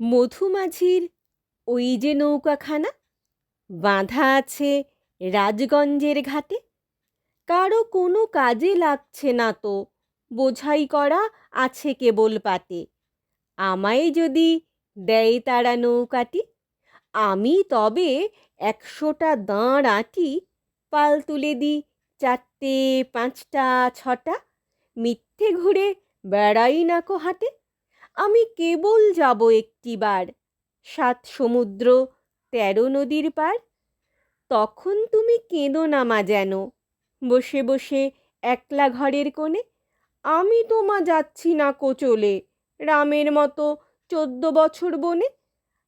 মধুমাঝির ওই যে নৌকাখানা, বাঁধা আছে রাজগঞ্জের ঘাটে। কারও কোনো কাজে লাগছে না তো, বোঝাই করা আছে কেবল পাতে। আমায় যদি দেয় তারা নৌকাটি। আমি তবে একশোটা দাঁড় আঁটি পাল তুলে দিই চারটে, পাঁচটা, ছটা। মিথ্যে ঘুরে বেড়াই না কো হাটে। আমি কেবল যাব একটিবার, সাত সমুদ্র, তেরো নদীর পার। তখন তুমি কেঁদো না মা যেন, বসে বসে একলা ঘরের কোণে। আমি তোমা যাচ্ছি না কোচলে রামের মতো চোদ্দ বছর বনে।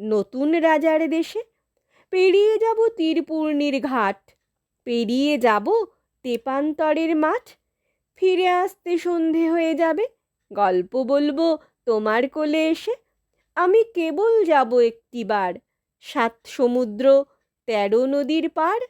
নতুন রাজার দেশে? পেরিয়ে যাব তীরপূর্ণির ঘাট। পেরিয়ে যাব তেপান্তরের মাঠ। ফিরে আসতে সন্ধে হয়ে যাবে। গল্প বলব তোমার কোলে এসে। আমি কেবল যাব একটিবার। সাত সমুদ্র, তেরো নদীর পার